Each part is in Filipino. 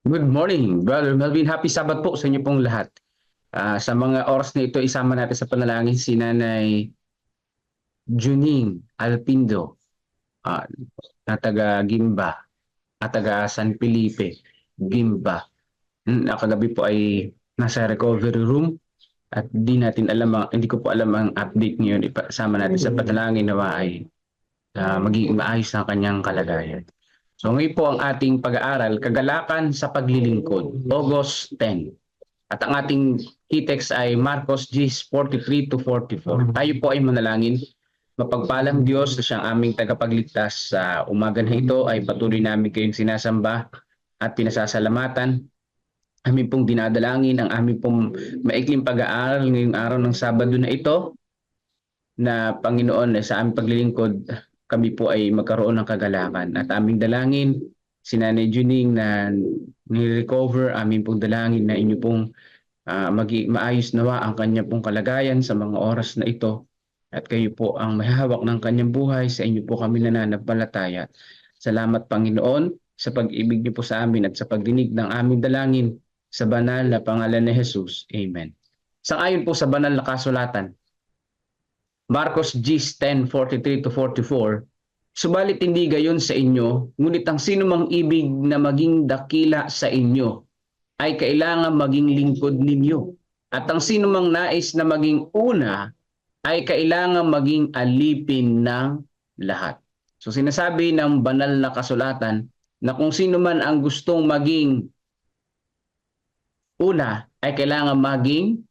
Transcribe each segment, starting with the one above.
Good morning, Brother Melvin. Happy Sabbath po sa inyo pong lahat. Ah, sa mga oras na ito, isama natin sa panalangin si Nanay Juning Alpindo ah, na taga Gimba at taga San Felipe, Gimba. Hmm, ah, kagabi po ay nasa recovery room at di natin alam, ang- hindi ko po alam ang update ngayon. Ipasama natin sa panalangin na ay ah, magiging maayos ang kanyang kalagayan. So ngayon po ang ating pag-aaral, kagalakan sa paglilingkod, August 10. At ang ating key text ay Marcos G 43 to 44. Tayo po ay manalangin. Mapagpalang Diyos na siyang aming tagapagligtas sa umaga na ito ay patuloy namin kayong sinasamba at pinasasalamatan. Amin pong dinadalangin ang aming pong maikling pag-aaral ngayong araw ng Sabado na ito na Panginoon sa aming paglilingkod kami po ay magkaroon ng kagalakan. At aming dalangin, si Nanay Juning na ni-recover, aming pong dalangin na inyo pong ah, magi- maayos nawa ang kanya pong kalagayan sa mga oras na ito. At kayo po ang mahahawak ng kanyang buhay, sa inyo po kami nananampalataya. Salamat Panginoon sa pag-ibig niyo po sa amin at sa pagdinig ng aming dalangin sa banal na pangalan ni Jesus. Amen. Sangayon po sa banal na kasulatan, Marcos G 10:43 to 44 Subalit hindi gayon sa inyo, ngunit ang sino mang ibig na maging dakila sa inyo ay kailangan maging lingkod ninyo. At ang sino mang nais na maging una ay kailangan maging alipin ng lahat. So sinasabi ng banal na kasulatan na kung sino man ang gustong maging una ay kailangan maging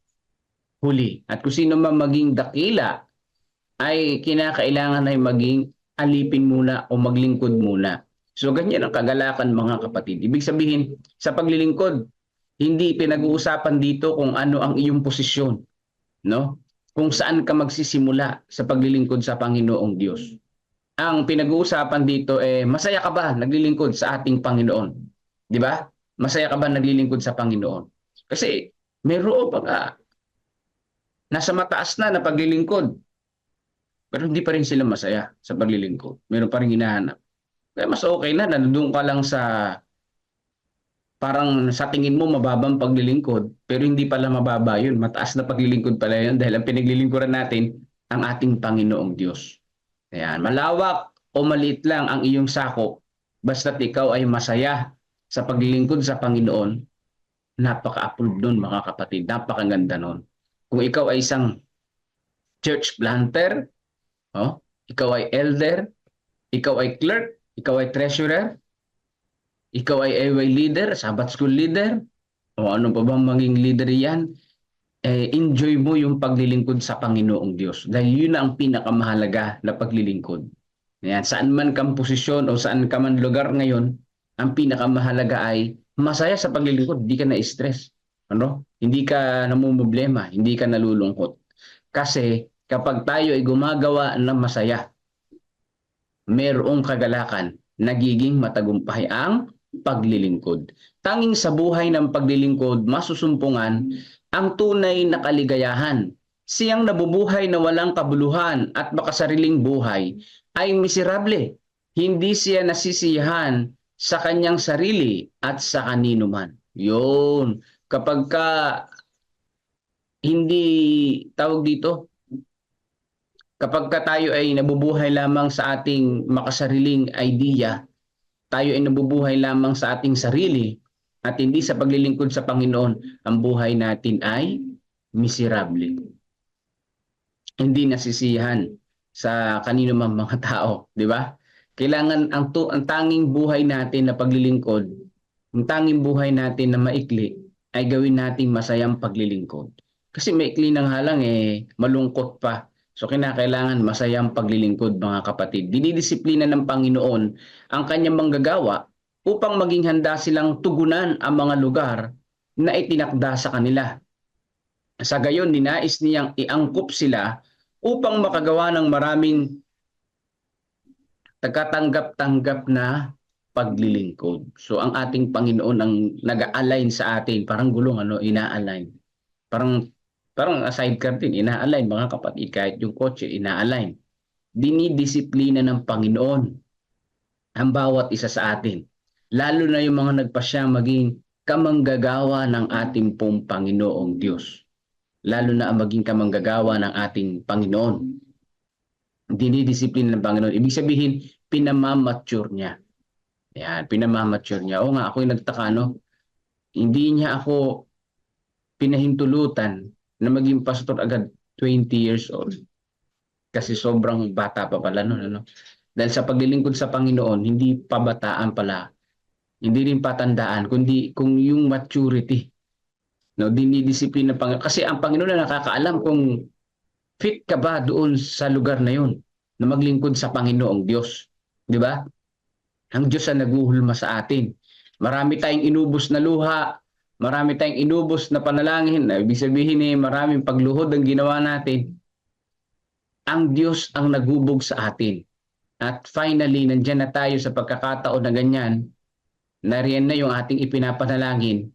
huli. At kung sino man maging dakila ay kinakailangan ay maging alipin muna o maglingkod muna. So ganyan ang kagalakan mga kapatid. Ibig sabihin, sa paglilingkod, hindi pinag-uusapan dito kung ano ang iyong posisyon, no? Kung saan ka magsisimula sa paglilingkod sa Panginoong Diyos. Ang pinag-uusapan dito eh masaya ka ba naglilingkod sa ating Panginoon? 'Di ba? Masaya ka ba naglilingkod sa Panginoon? Kasi mayroon pa ka nasa mataas na na paglilingkod pero hindi pa rin sila masaya sa paglilingkod. Meron pa rin hinahanap. Kaya mas okay na, nandun ka lang sa parang sa tingin mo mababang paglilingkod, pero hindi pala mababa yun. Mataas na paglilingkod pala yun dahil ang pinaglilingkuran natin ang ating Panginoong Diyos. Ayan, malawak o maliit lang ang iyong sakop, basta't ikaw ay masaya sa paglilingkod sa Panginoon, napaka-approve nun mga kapatid, napakaganda nun. Kung ikaw ay isang church planter, Oh, ikaw ay elder, ikaw ay clerk, ikaw ay treasurer, ikaw ay AY leader, Sabbath school leader, o ano pa bang maging leader yan, eh, enjoy mo yung paglilingkod sa Panginoong Diyos. Dahil yun ang pinakamahalaga na paglilingkod. Yan, saan man kang posisyon o saan ka man lugar ngayon, ang pinakamahalaga ay masaya sa paglilingkod, hindi ka na-stress. Ano? Hindi ka namumblema, hindi ka nalulungkot. Kasi kapag tayo ay gumagawa ng masaya, mayroong kagalakan, nagiging matagumpay ang paglilingkod. Tanging sa buhay ng paglilingkod, masusumpungan ang tunay na kaligayahan. Siyang nabubuhay na walang kabuluhan at makasariling buhay ay miserable. Hindi siya nasisiyahan sa kanyang sarili at sa kanino man. Yun. Kapag ka hindi tawag dito, kapag ka tayo ay nabubuhay lamang sa ating makasariling idea, tayo ay nabubuhay lamang sa ating sarili at hindi sa paglilingkod sa Panginoon, ang buhay natin ay miserable. Hindi nasisiyahan sa kanino man mga tao, di ba? Kailangan ang, tu- ang tanging buhay natin na paglilingkod, ang tanging buhay natin na maikli, ay gawin nating masayang paglilingkod. Kasi maikli ng halang eh, malungkot pa So kinakailangan masayang paglilingkod mga kapatid. Dinidisiplina ng Panginoon ang kanyang manggagawa upang maging handa silang tugunan ang mga lugar na itinakda sa kanila. Sa gayon, ninais niyang iangkop sila upang makagawa ng maraming tagatanggap-tanggap na paglilingkod. So ang ating Panginoon ang nag-align sa atin, parang gulong ano, ina-align. Parang Parang sidecar din, ina-align mga kapatid, kahit yung kotse, ina-align. Dinidisiplina ng Panginoon ang bawat isa sa atin lalo na yung mga nagpasya maging kamanggagawa ng ating pong Panginoong Diyos. Lalo na ang maging kamanggagawa ng ating Panginoon. Dinidisiplina ng Panginoon. Ibig sabihin, pinamamature niya. Yan, pinamamature niya. O nga, ako'y nagtaka, no? Hindi niya ako pinahintulutan na maging pastor agad 20 years old. Kasi sobrang bata pa pala noon, ano? Dahil sa paglilingkod sa Panginoon, hindi pabataan pala. Hindi rin patandaan, kundi kung yung maturity. No, dinidisiplina ng Panginoon. Kasi ang Panginoon na nakakaalam kung fit ka ba doon sa lugar na yun na maglingkod sa Panginoong Diyos. Di ba? Ang Diyos ang naguhulma sa atin. Marami tayong inubos na luha, marami tayong inubos na panalangin. Na ibig sabihin eh, maraming pagluhod ang ginawa natin. Ang Diyos ang nagubog sa atin. At finally, nandyan na tayo sa pagkakataon na ganyan, nariyan na yung ating ipinapanalangin,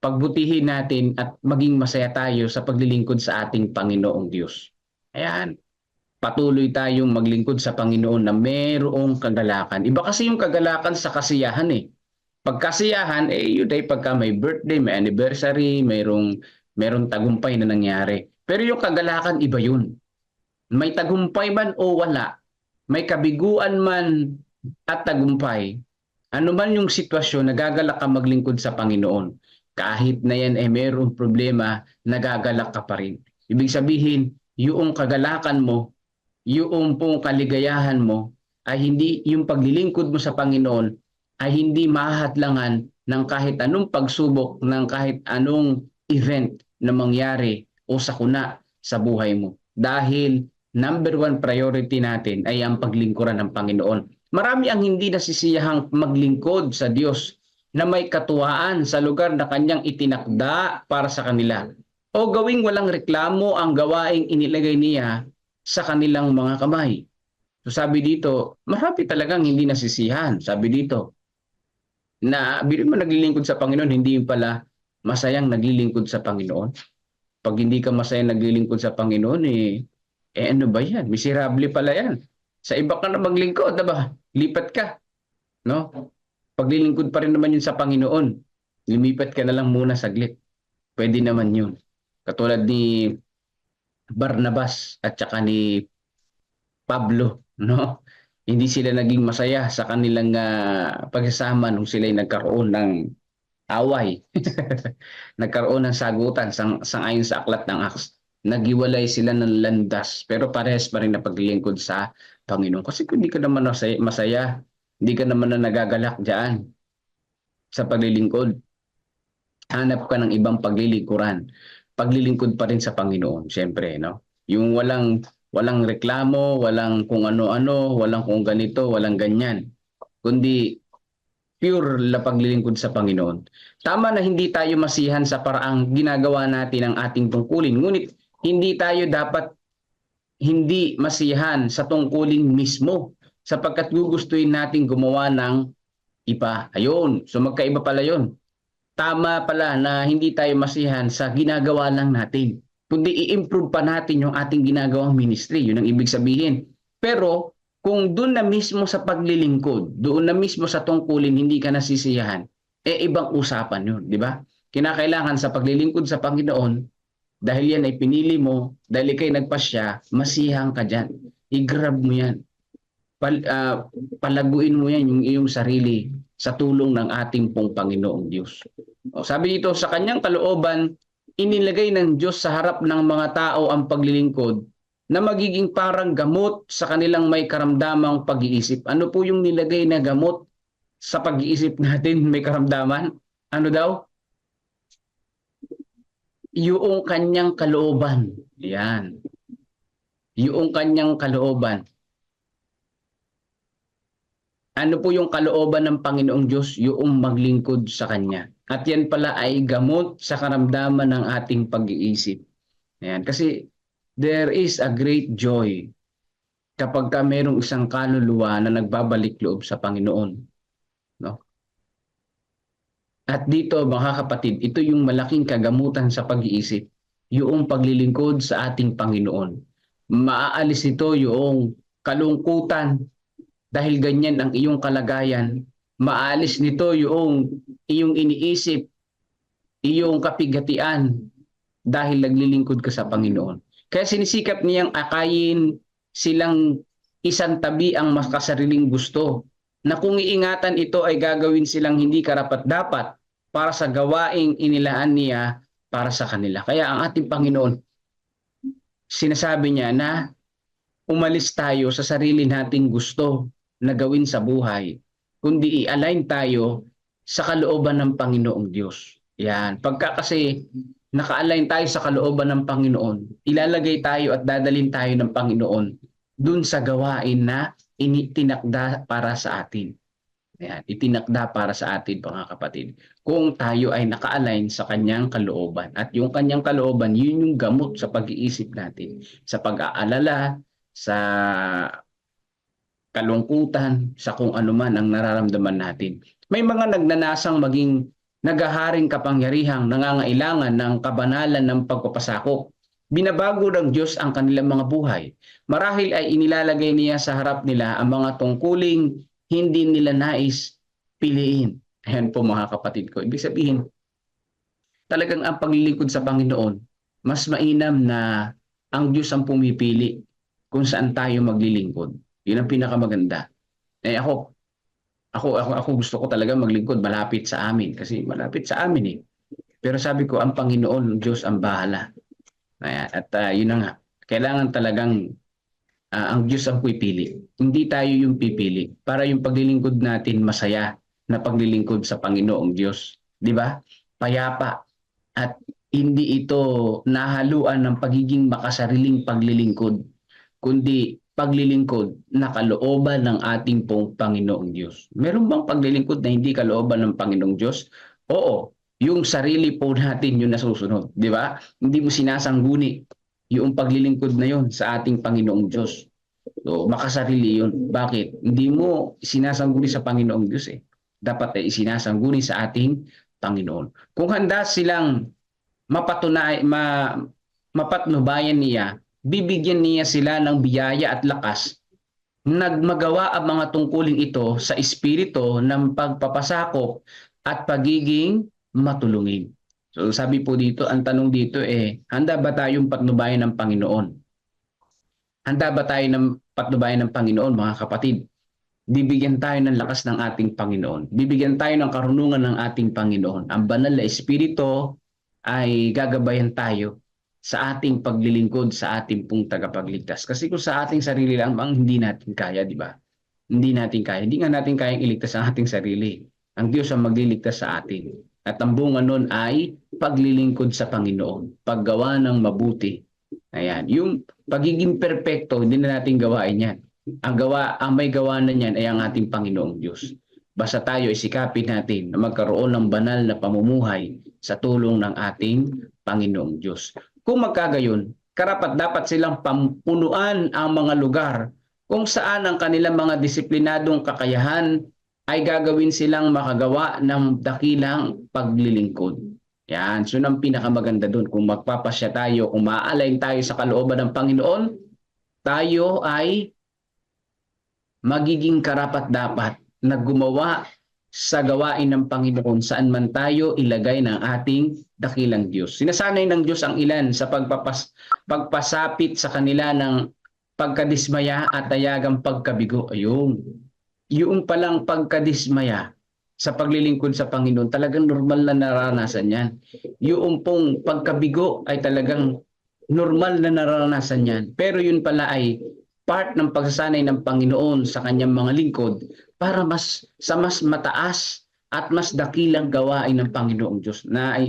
pagbutihin natin at maging masaya tayo sa paglilingkod sa ating Panginoong Diyos. Ayan. Patuloy tayong maglingkod sa Panginoon na mayroong kagalakan. Iba kasi yung kagalakan sa kasiyahan eh. Pagkasiyahan, eh yun ay pagka may birthday, may anniversary, mayroong, mayroong tagumpay na nangyari. Pero yung kagalakan, iba yun. May tagumpay man o wala, may kabiguan man at tagumpay, ano man yung sitwasyon, nagagalak ka maglingkod sa Panginoon. Kahit na yan ay mayroong problema, nagagalak ka pa rin. Ibig sabihin, yung kagalakan mo, yung pong kaligayahan mo, ay hindi, yung paglilingkod mo sa Panginoon, ay hindi mahatlangan ng kahit anong pagsubok, ng kahit anong event na mangyari o sakuna sa buhay mo. Dahil number one priority natin ay ang paglingkuran ng Panginoon. Marami ang hindi nasisiyahang maglingkod sa Diyos na may katuwaan sa lugar na kanyang itinakda para sa kanila. O gawing walang reklamo ang gawaing inilagay niya sa kanilang mga kamay. So sabi dito, marami talagang hindi nasisihan. Sabi dito, na biro mo naglilingkod sa Panginoon, hindi pala masayang naglilingkod sa Panginoon. Pag hindi ka masayang naglilingkod sa Panginoon, eh, eh ano ba yan? Miserable pala yan. Sa iba ka na maglingkod, diba? Lipat ka. No? Paglilingkod pa rin naman yun sa Panginoon. Lumipat ka na lang muna saglit. Pwede naman yun. Katulad ni Barnabas at saka ni Pablo, no? Hindi sila naging masaya sa kanilang uh, pagsasama nung sila nagkaroon ng away. nagkaroon ng sagutan sang, sang ayon sa aklat ng Acts. Nagiwalay sila ng landas pero parehas pa rin na paglilingkod sa Panginoon. Kasi kung hindi ka naman masaya, masaya hindi ka naman na nagagalak diyan sa paglilingkod. Hanap ka ng ibang paglilingkuran paglilingkod pa rin sa Panginoon, siyempre, no? Yung walang walang reklamo, walang kung ano-ano, walang kung ganito, walang ganyan. Kundi pure la paglilingkod sa Panginoon. Tama na hindi tayo masihan sa paraang ginagawa natin ang ating tungkulin. Ngunit hindi tayo dapat hindi masihan sa tungkulin mismo sapagkat gugustuhin natin gumawa ng iba. Ayun, so magkaiba pala yon tama pala na hindi tayo masihan sa ginagawa lang natin. Kundi i-improve pa natin yung ating ginagawang ministry. Yun ang ibig sabihin. Pero kung doon na mismo sa paglilingkod, doon na mismo sa tungkulin hindi ka nasisiyahan, eh ibang usapan yun, di ba? Kinakailangan sa paglilingkod sa Panginoon, dahil yan ay pinili mo, dahil ikay nagpasya, masihang ka dyan. I-grab mo yan. Pal, uh, palaguin mo yan yung iyong sarili sa tulong ng ating pong Panginoong Diyos. O, sabi dito, sa kanyang kalooban, inilagay ng Diyos sa harap ng mga tao ang paglilingkod na magiging parang gamot sa kanilang may karamdamang pag-iisip. Ano po yung nilagay na gamot sa pag-iisip natin may karamdaman? Ano daw? Yung kanyang kalooban. Yan. Yung kanyang kalooban. Ano po yung kalooban ng Panginoong Diyos? Yung maglingkod sa Kanya. At yan pala ay gamot sa karamdaman ng ating pag-iisip. Ayan. Kasi there is a great joy kapag ka mayroong isang kaluluwa na nagbabalik loob sa Panginoon. No? At dito mga kapatid, ito yung malaking kagamutan sa pag-iisip, yung paglilingkod sa ating Panginoon. Maaalis ito yung kalungkutan, dahil ganyan ang iyong kalagayan, maalis nito yung iyong iniisip, iyong kapigatian dahil naglilingkod ka sa Panginoon. Kaya sinisikap niyang akayin silang isang tabi ang makasariling gusto na kung iingatan ito ay gagawin silang hindi karapat-dapat para sa gawaing inilaan niya para sa kanila. Kaya ang ating Panginoon, sinasabi niya na umalis tayo sa sarili nating gusto na gawin sa buhay, kundi i-align tayo sa kalooban ng Panginoong Diyos. Yan. Pagka kasi naka-align tayo sa kalooban ng Panginoon, ilalagay tayo at dadalin tayo ng Panginoon dun sa gawain na initinakda para sa atin. Ayan, itinakda para sa atin mga kapatid. Kung tayo ay naka-align sa kanyang kalooban. At yung kanyang kalooban, yun yung gamot sa pag-iisip natin. Sa pag-aalala, sa kalungkutan, sa kung ano man ang nararamdaman natin. May mga nagnanasang maging nagaharing kapangyarihang nangangailangan ng kabanalan ng pagpapasakop. Binabago ng Diyos ang kanilang mga buhay. Marahil ay inilalagay niya sa harap nila ang mga tungkuling hindi nila nais piliin. Ayan po mga kapatid ko. Ibig sabihin, talagang ang paglilingkod sa Panginoon, mas mainam na ang Diyos ang pumipili kung saan tayo maglilingkod. Yun ang pinakamaganda. Eh ako, ako, ako, ako gusto ko talaga maglingkod malapit sa amin kasi malapit sa amin eh. Pero sabi ko, ang Panginoon, Diyos ang bahala. Ayan, at uh, yun na nga, kailangan talagang uh, ang Diyos ang pipili. Hindi tayo yung pipili para yung paglilingkod natin masaya na paglilingkod sa Panginoong Diyos. Di ba? Payapa. At hindi ito nahaluan ng pagiging makasariling paglilingkod, kundi paglilingkod na kalooban ng ating pong Panginoong Diyos. Meron bang paglilingkod na hindi kalooban ng Panginoong Diyos? Oo, yung sarili po natin yung nasusunod, di ba? Hindi mo sinasangguni yung paglilingkod na yun sa ating Panginoong Diyos. So, makasarili yun. Bakit? Hindi mo sinasangguni sa Panginoong Diyos eh. Dapat ay sinasangguni sa ating Panginoon. Kung handa silang mapatunay, ma, mapatnubayan niya, bibigyan niya sila ng biyaya at lakas nagmagawa ang mga tungkuling ito sa espiritu ng pagpapasakop at pagiging matulungin. So sabi po dito, ang tanong dito eh, handa ba tayong patnubayan ng Panginoon? Handa ba tayo ng patnubayan ng Panginoon mga kapatid? Bibigyan tayo ng lakas ng ating Panginoon. Bibigyan tayo ng karunungan ng ating Panginoon. Ang banal na espiritu ay gagabayan tayo sa ating paglilingkod sa ating pong tagapagligtas. Kasi kung sa ating sarili lang, ang hindi natin kaya, di ba? Hindi natin kaya. Hindi nga natin kayang iligtas ang ating sarili. Ang Diyos ang magliligtas sa atin. At ang bunga nun ay paglilingkod sa Panginoon, paggawa ng mabuti. Ayan, yung pagiging perpekto, hindi na natin gawain yan. Ang gawa, ang may gawa na niyan ay ang ating Panginoong Diyos. Basta tayo isikapin natin na magkaroon ng banal na pamumuhay sa tulong ng ating Panginoong Diyos. Kung magkagayon, karapat dapat silang pampunuan ang mga lugar kung saan ang kanilang mga disiplinadong kakayahan ay gagawin silang makagawa ng dakilang paglilingkod. Yan, so ang pinakamaganda doon. Kung magpapasya tayo, kung maaalign tayo sa kalooban ng Panginoon, tayo ay magiging karapat dapat na gumawa sa gawain ng Panginoon saan man tayo ilagay ng ating dakilang Diyos. Sinasanay ng Diyos ang ilan sa pagpapas, pagpasapit sa kanila ng pagkadismaya at tayagang pagkabigo. Ayun yung palang pagkadismaya sa paglilingkod sa Panginoon, talagang normal na naranasan yan. Yung pong pagkabigo ay talagang normal na naranasan yan. Pero yun pala ay part ng pagsasanay ng Panginoon sa kanyang mga lingkod para mas sa mas mataas at mas dakilang gawain ng Panginoong Diyos na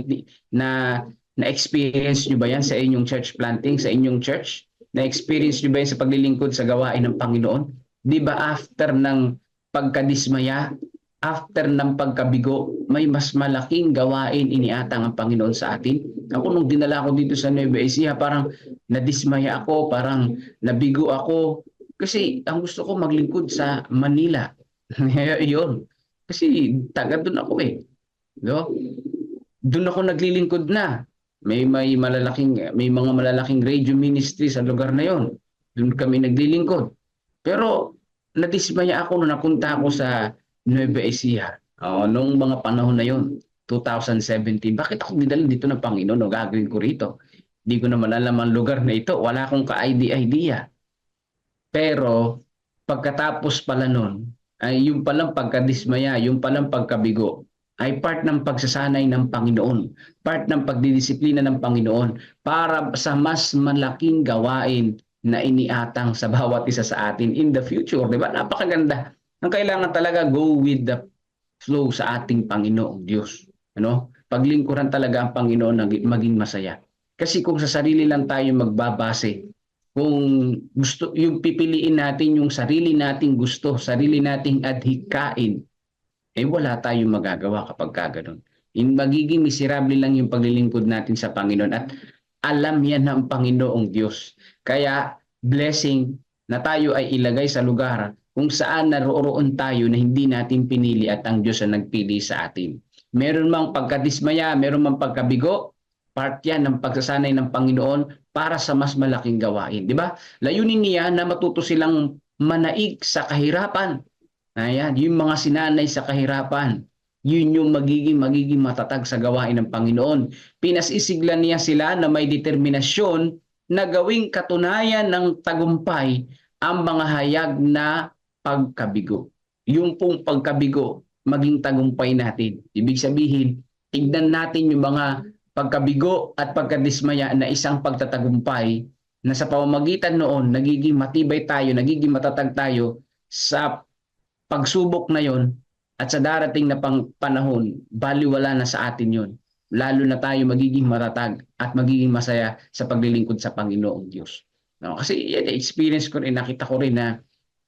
na na experience niyo ba yan sa inyong church planting sa inyong church na experience niyo ba yan sa paglilingkod sa gawain ng Panginoon di ba after ng pagkadismaya, after ng pagkabigo, may mas malaking gawain iniatang ang Panginoon sa atin. Ako nung dinala ko dito sa Nueva Ecija, parang nadismaya ako, parang nabigo ako. Kasi ang gusto ko maglingkod sa Manila. Yun. Kasi taga doon ako eh. No? Doon ako naglilingkod na. May may malalaking may mga malalaking radio ministry sa lugar na 'yon. Doon kami naglilingkod. Pero nadismaya ako nung napunta ako sa Nueva Ecija. Oo, nung mga panahon na yon, 2017, bakit ako dinala dito ng Panginoon? O gagawin ko rito? Hindi ko naman alam ang lugar na ito. Wala akong ka-idea. Pero pagkatapos pala nun, ay yung palang pagkadismaya, yung palang pagkabigo, ay part ng pagsasanay ng Panginoon, part ng pagdidisiplina ng Panginoon para sa mas malaking gawain na iniatang sa bawat isa sa atin in the future. Di ba? Napakaganda. Ang kailangan talaga go with the flow sa ating Panginoong Diyos. Ano? Paglingkuran talaga ang Panginoon na maging masaya. Kasi kung sa sarili lang tayo magbabase, kung gusto yung pipiliin natin yung sarili nating gusto, sarili nating adhikain, eh wala tayong magagawa kapag kaganon. In magiging miserable lang yung paglilingkod natin sa Panginoon at alam yan ng Panginoong Diyos. Kaya blessing na tayo ay ilagay sa lugar kung saan naroroon tayo na hindi natin pinili at ang Diyos ang nagpili sa atin. Meron mang pagkadismaya, meron mang pagkabigo, part yan ng pagsasanay ng Panginoon para sa mas malaking gawain. Di ba? Layunin niya na matuto silang manaig sa kahirapan. Ayan, yung mga sinanay sa kahirapan, yun yung magiging magiging matatag sa gawain ng Panginoon. Pinasisiglan niya sila na may determinasyon na gawing katunayan ng tagumpay ang mga hayag na pagkabigo. Yung pong pagkabigo, maging tagumpay natin. Ibig sabihin, tignan natin yung mga pagkabigo at pagkadismaya na isang pagtatagumpay na sa pamamagitan noon, nagiging matibay tayo, nagiging matatag tayo sa pagsubok na yon at sa darating na pang panahon, baliwala na sa atin yon. Lalo na tayo magiging matatag at magiging masaya sa paglilingkod sa Panginoong Diyos. No, kasi yan, experience ko rin, nakita ko rin na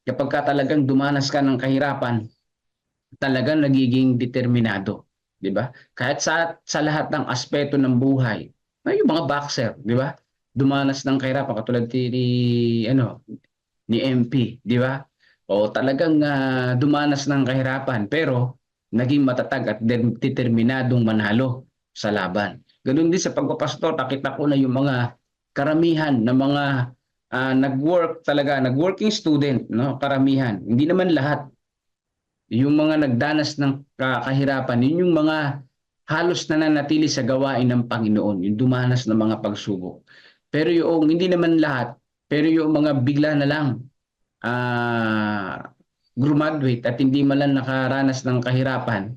kapag ka talagang dumanas ka ng kahirapan, talagang nagiging determinado, 'di ba? Kahit sa sa lahat ng aspeto ng buhay. May yung mga boxer, 'di ba? Dumanas ng kahirapan katulad ni, ni ano ni MP, 'di ba? O talagang uh, dumanas ng kahirapan pero naging matatag at de- determinadong manalo sa laban. Ganun din sa pagpapastor, nakita ko na yung mga karamihan ng mga uh, nag-work talaga, nag-working student, no? Karamihan. Hindi naman lahat yung mga nagdanas ng kahirapan, yun yung mga halos nananatili sa gawain ng Panginoon, yung dumanas ng mga pagsubok. Pero yung hindi naman lahat, pero yung mga bigla na lang uh, graduate at hindi man lang nakaranas ng kahirapan,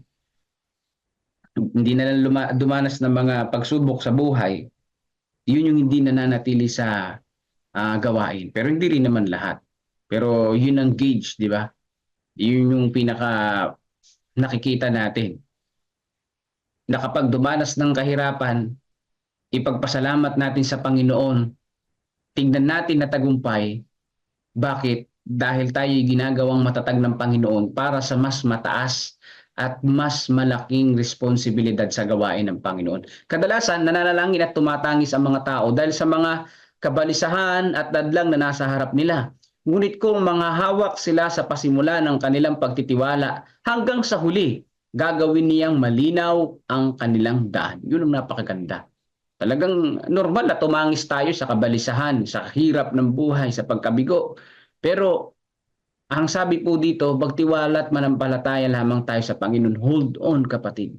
hindi na lang luma- dumanas ng mga pagsubok sa buhay, yun yung hindi nananatili sa uh, gawain. Pero hindi rin naman lahat. Pero yun ang gauge, di ba? Yun yung pinaka nakikita natin. Na kapag dumanas ng kahirapan, ipagpasalamat natin sa Panginoon, tingnan natin na tagumpay. Bakit? Dahil tayo ginagawang matatag ng Panginoon para sa mas mataas at mas malaking responsibilidad sa gawain ng Panginoon. Kadalasan, nananalangin at tumatangis ang mga tao dahil sa mga kabalisahan at dadlang na nasa harap nila. Ngunit kung mga hawak sila sa pasimula ng kanilang pagtitiwala hanggang sa huli, gagawin niyang malinaw ang kanilang daan. Yun ang napakaganda. Talagang normal na tumangis tayo sa kabalisahan, sa hirap ng buhay, sa pagkabigo. Pero ang sabi po dito, magtiwala at manampalataya lamang tayo sa Panginoon. Hold on kapatid.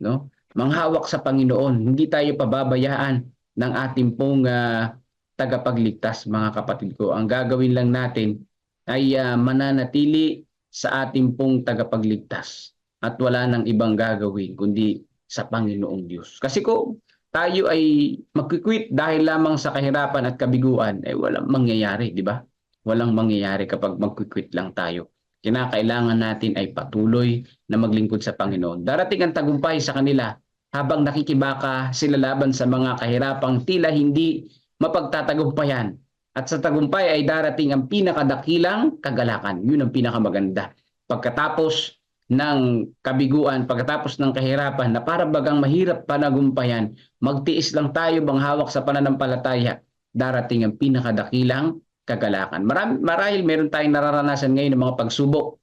No? Manghawak sa Panginoon. Hindi tayo pababayaan ng ating pong uh, tagapagligtas mga kapatid ko. Ang gagawin lang natin ay uh, mananatili sa ating pong tagapagligtas at wala nang ibang gagawin kundi sa Panginoong Diyos. Kasi kung tayo ay magkikwit dahil lamang sa kahirapan at kabiguan, ay eh, walang mangyayari, di ba? Walang mangyayari kapag magkikwit lang tayo. Kinakailangan natin ay patuloy na maglingkod sa Panginoon. Darating ang tagumpay sa kanila habang nakikibaka sila laban sa mga kahirapang tila hindi mapagtatagumpayan. At sa tagumpay ay darating ang pinakadakilang kagalakan. Yun ang pinakamaganda. Pagkatapos ng kabiguan, pagkatapos ng kahirapan na para bagang mahirap panagumpayan, magtiis lang tayo bang hawak sa pananampalataya, darating ang pinakadakilang kagalakan. Marami, marahil meron tayong nararanasan ngayon ng mga pagsubok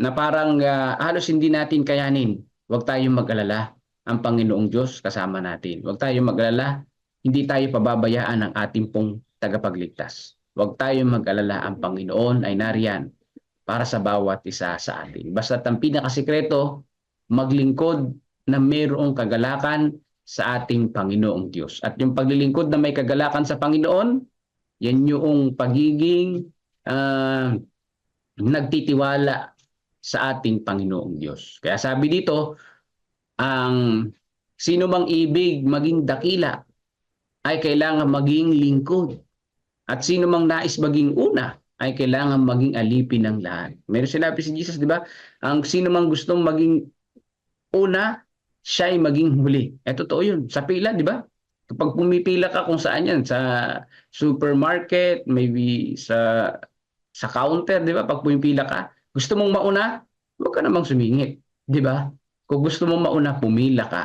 na parang uh, halos hindi natin kayanin. Huwag tayong mag-alala. Ang Panginoong Diyos kasama natin. Huwag tayong mag-alala hindi tayo pababayaan ng ating pong tagapagligtas. Huwag tayong mag-alala ang Panginoon ay nariyan para sa bawat isa sa atin. Basta ang pinakasikreto, maglingkod na mayroong kagalakan sa ating Panginoong Diyos. At yung paglilingkod na may kagalakan sa Panginoon, yan yung pagiging ah, nagtitiwala sa ating Panginoong Diyos. Kaya sabi dito, ang sino mang ibig maging dakila ay kailangan maging lingkod. At sino mang nais maging una ay kailangan maging alipin ng lahat. Meron sinabi si Jesus, di ba? Ang sino mang gustong maging una, siya ay maging huli. Eh, totoo yun. Sa pila, di ba? Kapag pumipila ka kung saan yan, sa supermarket, maybe sa sa counter, di ba? Pag pumipila ka, gusto mong mauna, huwag ka namang sumingit. Di ba? Kung gusto mong mauna, pumila ka.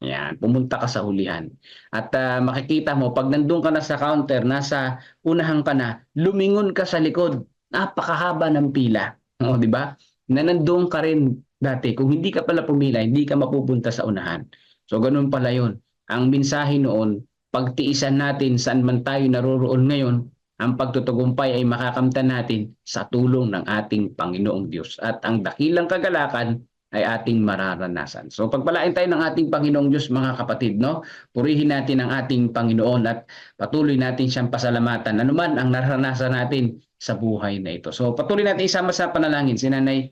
Yan, pumunta ka sa hulihan. At ah, makikita mo, pag nandun ka na sa counter, nasa unahan ka na, lumingon ka sa likod. Napakahaba ng pila. O, di ba? Na nandun ka rin dati. Kung hindi ka pala pumila, hindi ka mapupunta sa unahan. So, ganun pala yun. Ang mensahe noon, pagtiisan natin saan man tayo naroroon ngayon, ang pagtutugumpay ay makakamtan natin sa tulong ng ating Panginoong Diyos. At ang dakilang kagalakan ay ating mararanasan. So pagpalain tayo ng ating Panginoong Diyos mga kapatid, no? Purihin natin ang ating Panginoon at patuloy natin siyang pasalamatan. Ano man ang naranasan natin sa buhay na ito. So patuloy natin isama sa panalangin si Nanay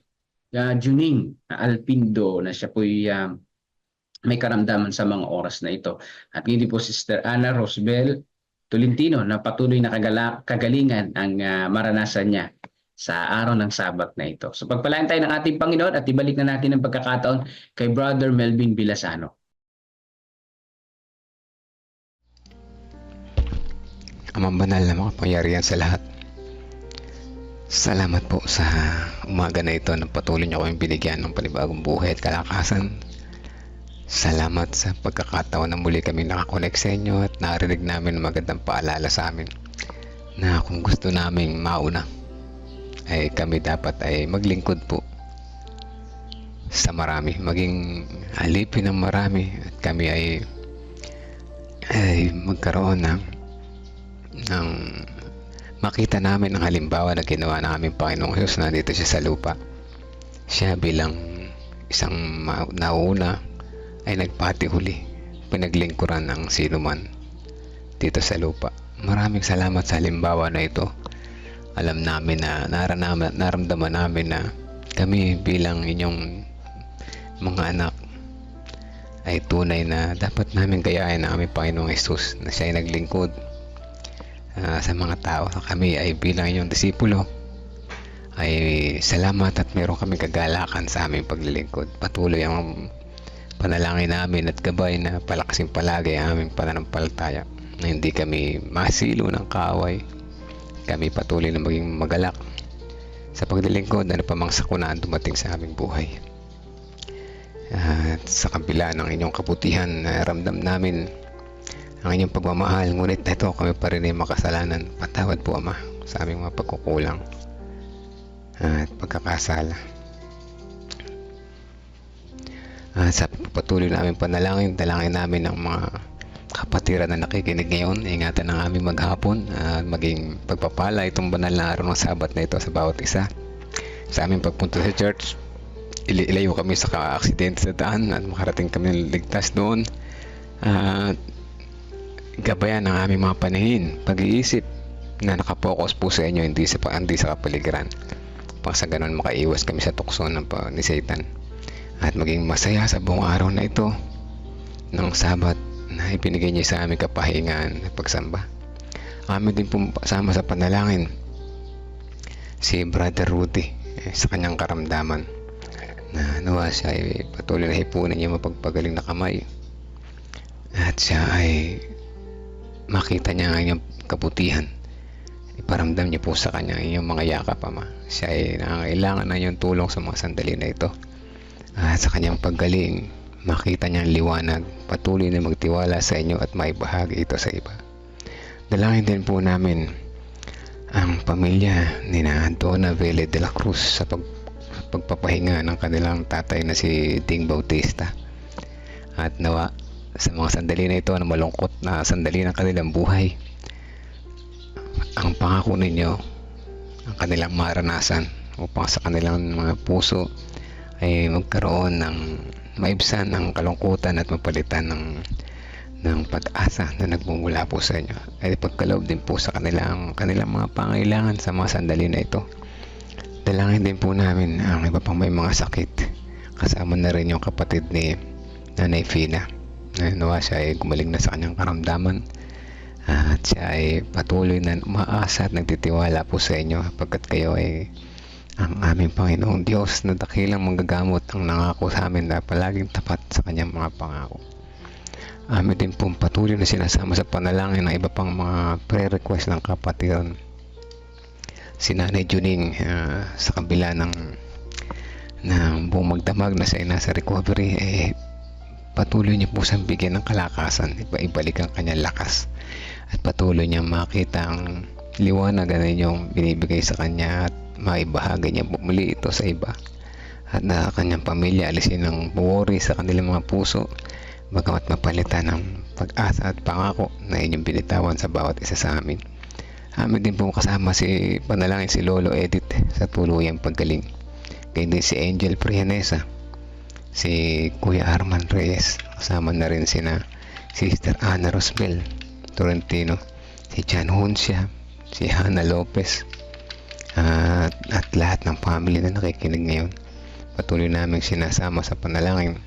uh, Juning Alpindo na siya po'y uh, may karamdaman sa mga oras na ito. At hindi po Sister Ana Rosbel Tolentino na patuloy na kagala, kagalingan ang uh, maranasan niya sa araw ng Sabat na ito. So pagpalain tayo ng ating Panginoon at ibalik na natin ang pagkakataon kay Brother Melvin Bilasano. Amang banal na makapangyarihan sa lahat. Salamat po sa umaga na ito na patuloy niyo kami binigyan ng panibagong buhay at kalakasan. Salamat sa pagkakataon na muli kami nakakonek sa inyo at narinig namin ang magandang paalala sa amin na kung gusto naming mauna ay kami dapat ay maglingkod po sa marami maging alipin ng marami at kami ay ay magkaroon ng ng makita namin ang halimbawa na ginawa ng aming Panginoong Diyos na dito siya sa lupa. Siya bilang isang nauna ay nagpati huli pinaglingkuran ng sino man dito sa lupa. Maraming salamat sa halimbawa na ito alam namin na naranaman, naramdaman namin na kami bilang inyong mga anak ay tunay na dapat namin gayahin ang aming Panginoong Yesus na siya ay naglingkod ah, sa mga tao. Kami ay bilang inyong disipulo ay salamat at meron kami kagalakan sa aming paglilingkod. Patuloy ang panalangin namin at gabay na palakasin palagi ang aming pananampalataya na hindi kami masilo ng kaaway kami patuloy na maging magalak sa paglilingkod na pamang sakuna ang dumating sa aming buhay. At sa kabila ng inyong kabutihan, ramdam namin ang inyong pagmamahal. Ngunit ito kami pa rin ay makasalanan. Patawad po Ama sa aming mga pagkukulang at pagkakasala. At sa patuloy namin panalangin, dalangin namin ang mga kapatiran na nakikinig ngayon, ingatan ng aming maghapon at maging pagpapala itong banal na araw ng sabat na ito sa bawat isa. Sa aming pagpunta sa church, ilayo kami sa ka-aksidente sa daan at makarating kami ng ligtas doon. At gabayan ang aming mga panahin, pag-iisip na nakapokus po sa inyo, hindi sa, hindi sa kapaligiran. Pang sa ganun makaiwas kami sa tukso ng ni Satan. At maging masaya sa buong araw na ito ng sabat na ibinigay niya sa aming kapahingan. At pagsamba. Amin din po sama sa panalangin. Si Brother Rudy eh, sa kanyang karamdaman na nawa siya ay patuloy na hipunan niya mapagpagaling na kamay. At siya ay makita niya ang iyong kabutihan. Iparamdam niya po sa kanya ang iyong mga yakap ama. Siya ay nangangailangan na iyong tulong sa mga sandali na ito. At sa kanyang paggaling makita niyang liwanag, patuloy na magtiwala sa inyo at maibahagi ito sa iba. Dalangin din po namin ang pamilya ni na Donna Vele de la Cruz sa pag, pagpapahinga ng kanilang tatay na si Ding Bautista. At nawa sa mga sandali na ito na malungkot na sandali ng kanilang buhay, ang pangako ninyo, ang kanilang maranasan, upang sa kanilang mga puso ay magkaroon ng maibsan ng kalungkutan at mapalitan ng ng pag-asa na nagmumula po sa inyo. Ay pagkaloob din po sa kanilang kanilang mga pangailangan sa mga sandali na ito. Dalangin din po namin ang iba pang may mga sakit. Kasama na rin yung kapatid ni Nanay Fina. Na nawa siya ay gumaling na sa kanyang karamdaman. At siya ay patuloy na umaasa at nagtitiwala po sa inyo. Pagkat kayo ay ang aming Panginoong Diyos na dakilang manggagamot ang nangako sa amin na palaging tapat sa kanyang mga pangako. Amin din pong patuloy na sinasama sa panalangin ng iba pang mga pre-request ng kapatiran. Si Nanay Juning ah, sa kabila ng ng buong magdamag na siya nasa recovery eh patuloy niya po siyang bigyan ng kalakasan iba ibalik ang kanyang lakas at patuloy niya makita ang liwanag na inyong binibigay sa kanya at maibahagi niya muli ito sa iba at na kanyang pamilya alisin ng worry sa kanilang mga puso bagamat mapalitan ng pag-asa at pangako na inyong binitawan sa bawat isa sa amin. Amin din po kasama si panalangin si Lolo Edith sa tuluyang paggaling. Kaya din si Angel Prianesa, si Kuya Arman Reyes, kasama na rin sina Sister Ana Rosbel Torrentino, si Jan Huncia, si Hannah Lopez, at, at lahat ng family na nakikinig ngayon. Patuloy namin sinasama sa panalangin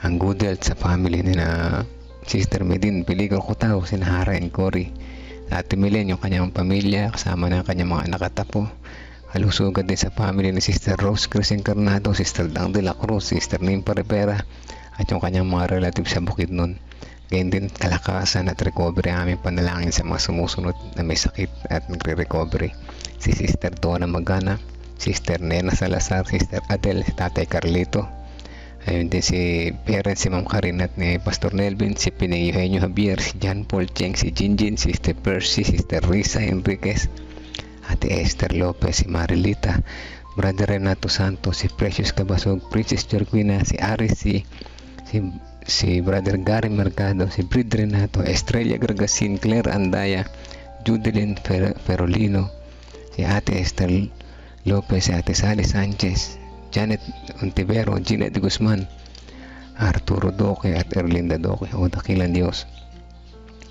ang good health sa family ni na Sister Medin, Piligo Kutaw, si Nahara and Cory. Ate Milen, yung kanyang pamilya, kasama ng kanyang mga anak at apo. Halusugan din sa family ni Sister Rose Cruz Encarnado, Sister Dang de la Cruz, Sister Nimpa Rivera, at yung kanyang mga relatives sa Bukidnon. Ganyan din kalakasan at recovery ang aming panalangin sa mga sumusunod na may sakit at nagre-recovery. Si Sister Donna Magana, Sister Nena Salazar, Sister Adel, Tatay Carlito, Ayun din si parents si Ma'am Karin at ni Pastor Nelvin, si Pinay Eugenio Javier, si John Paul Cheng, si Jinjin, si Sister Percy, Sister Risa Enriquez, Ate Esther Lopez, si Marilita, Brother Renato Santos, si Precious Cabasog, Princess Jorquina, si Aris, si, si, si Brother Gary Mercado, si Brid Renato, Estrella Gargasin, Claire Andaya, Judelin Fer Ferolino, si Ate Esther Lopez, si Ate Sally Sanchez, Janet Ontivero, de Guzman, Arturo Doque at Erlinda Doque o Dakilan Diyos.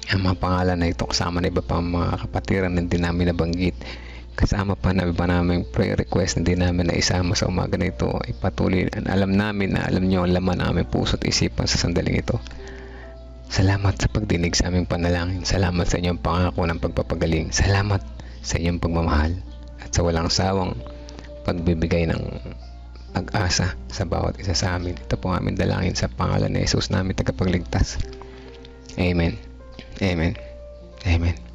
Ang mga pangalan na ito kasama na iba pang mga kapatiran na hindi namin nabanggit. Kasama pa na iba namin prayer request na hindi namin na isama sa umaga na ito ay patuloy. Alam namin na alam nyo ang laman aming puso at isipan sa sandaling ito. Salamat sa pagdinig sa aming panalangin. Salamat sa inyong pangako ng pagpapagaling. Salamat sa inyong pagmamahal at sa walang sawang pagbibigay ng pag-asa sa bawat isa sa amin. Ito po ang aming dalangin sa pangalan ni Jesus namin tagapagligtas. Amen. Amen.